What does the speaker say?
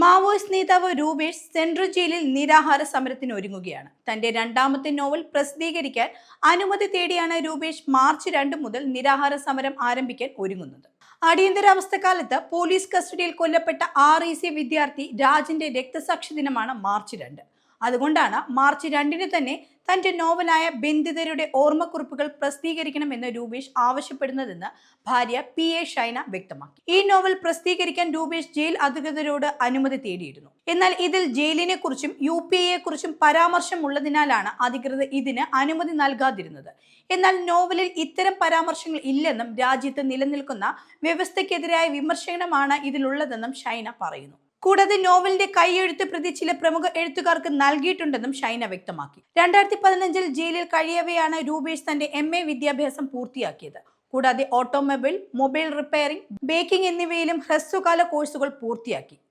Maoist നേതാവ് Rupesh central ജയിലിൽ നിരാഹാര സമരത്തിന് ഒരുങ്ങുകയാണ്. തന്റെ രണ്ടാമത്തെ നോവൽ പ്രസിദ്ധീകരിക്കാൻ അനുമതി തേടിയാണ് രൂപേഷ് മാർച്ച് രണ്ട് മുതൽ നിരാഹാര സമരം ആരംഭിക്കാൻ ഒരുങ്ങുന്നത്. അടിയന്തരാവസ്ഥക്കാലത്ത് പോലീസ് കസ്റ്റഡിയിൽ കൊല്ലപ്പെട്ട ആർ ഇ സി വിദ്യാർത്ഥി രാജിന്റെ രക്തസാക്ഷി ദിനമാണ് മാർച്ച് രണ്ട്. അതുകൊണ്ടാണ് മാർച്ച് രണ്ടിന് തന്നെ തന്റെ നോവലായ ബന്ധിതരുടെ ഓർമ്മക്കുറിപ്പുകൾ പ്രസിദ്ധീകരിക്കണമെന്ന് രൂപേഷ് ആവശ്യപ്പെടുന്നതെന്ന് ഭാര്യ പി എ ഷൈന വ്യക്തമാക്കി. ഈ നോവൽ പ്രസിദ്ധീകരിക്കാൻ രൂപേഷ് ജയിൽ അധികൃതരോട് അനുമതി തേടിയിരുന്നു. എന്നാൽ ഇതിൽ ജയിലിനെ കുറിച്ചും യു പി എയെ കുറിച്ചും പരാമർശമുള്ളതിനാലാണ് അധികൃതർ ഇതിന് അനുമതി നൽകാതിരുന്നത്. എന്നാൽ നോവലിൽ ഇത്തരം പരാമർശങ്ങൾ ഇല്ലെന്നും രാജ്യത്ത് നിലനിൽക്കുന്ന വ്യവസ്ഥയ്ക്കെതിരായ വിമർശനമാണ് ഇതിലുള്ളതെന്നും ഷൈന പറയുന്നു. കൂടാതെ നോവലിന്റെ കൈയെഴുത്ത് പ്രതി ചില പ്രമുഖ എഴുത്തുകാർക്ക് നൽകിയിട്ടുണ്ടെന്നും ഷൈന വ്യക്തമാക്കി. രണ്ടായിരത്തി പതിനഞ്ചിൽ ജയിലിൽ കഴിയവെയാണ് രൂപേഷ് തന്റെ എം എ വിദ്യാഭ്യാസം പൂർത്തിയാക്കിയത്. കൂടാതെ ഓട്ടോമൊബൈൽ മൊബൈൽ റിപ്പയറിംഗ് ബേക്കിംഗ് എന്നിവയിലും ഹ്രസ്വകാല കോഴ്സുകൾ പൂർത്തിയാക്കി.